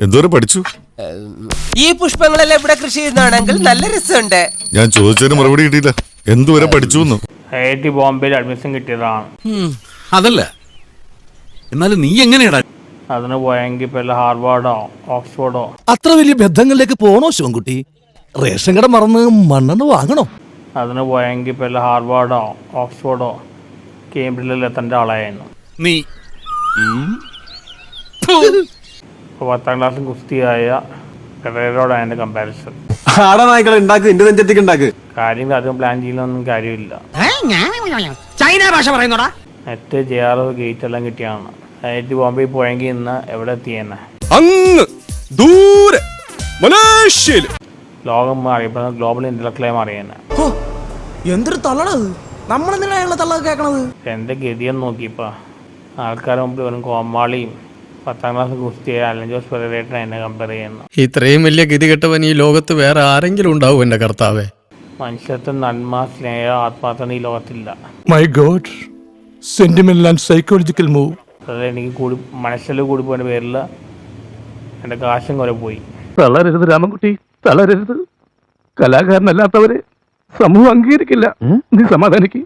എന്തോരം പഠിച്ചു? ഈ പുഷ്പങ്ങളെല്ലാം ഇവിടെ കൃഷി ചെയ്യുന്നതാണെങ്കിൽ നല്ല രസമുണ്ട്. ഞാൻ ചോദിച്ചതിന് മറുപടി കിട്ടിയില്ല. എന്തുവരെ പഠിച്ചു എന്ന് ഐ ഐ ടി ബോംബെയിൽ അഡ്മിഷൻ കിട്ടിയതാണ്. അതല്ല. എന്നാലും നീ എങ്ങനെയാടാ? അതിന് പോയെങ്കിൽ ഹാർവാർഡോ ഓക്സ്ഫോർഡോ? അത്ര വലിയ ബന്ധങ്ങളിലേക്ക് പോണോ ശിവൻകുട്ടി? റേഷൻ കട മറന്ന് മണ്ണെണ്ണ വാങ്ങണോ? അതിന് പോയെങ്കിൽ ഹാർവാർഡോ ഓക്സ്ഫോർഡോ കേംബ്രിഡിലെത്തേണ്ട ആളായിരുന്നു. നീ. അപ്പോൾ പത്താം ക്ലാസ് കുസ്തിയായ കടയോടാണ് എന്റെ കമ്പാരിസൺ ആടാ നായ്ക്കളെ ഉണ്ടാക്ക് എന്റെ നെഞ്ചത്തേക്ക് ഉണ്ടാക്ക് കാര്യങ്ങൾ അധികം പ്ലാൻ ചെയ്യുന്നൊന്നും കാര്യമില്ല. ചൈന ഭാഷ പറയുന്നോടാ. നെറ്റ് ജെ ആർ ഗേറ്റ് എല്ലാം കിട്ടിയാണ്. ഐ ബോംബെ പോയെങ്കിൽ ഇന്ന് എവിടെ എത്തിയെന്നെ അങ്ങ് ദൂരെ മലേഷ്യയിൽ ലോകം അറിയപ്പെടുന്ന ഗ്ലോബൽ ഇന്റലക്ച്വലായി മാറിയെന്നെ എന്തൊരു തള്ളണത് നമ്മളെന്തിനാണ് തള്ളത് കേക്കണത്? എന്റെ ഗതിയെന്ന് നോക്കിയപ്പോൾ ആൾക്കാരുടെ മുമ്പിൽ വരും കോമാളിയും പത്താം ക്ലാസ് ഗുസ്തി അല്ലെങ്കിൽ ജോസ് പെരേരേട്ടനെ എന്നെ കമ്പയർ ചെയ്യുന്നു. ഇത്രയും വലിയ ഗതികെട്ടവൻ ഈ ലോകത്ത് വേറെ ആരെങ്കിലും ഉണ്ടാവും എന്റെ കർത്താവേ. മനുഷ്യത്വം നന്മ സ്നേഹം ആത്മാർത്ഥത ഈ ലോകത്തില്ല my god sentimental and psychological move അത് എനിക്ക് കൂടി മനസ്സിൽ കൂടി പോയ പേരിൽ എന്റെ കാശും കുറെ പോയി. തളരരുത് രാമൻകുട്ടി തളരരുത്. കലാകാരനല്ലാത്തവരെ സമൂഹം അംഗീകരിക്കില്ല. നീ സമാധാനിക്ക്.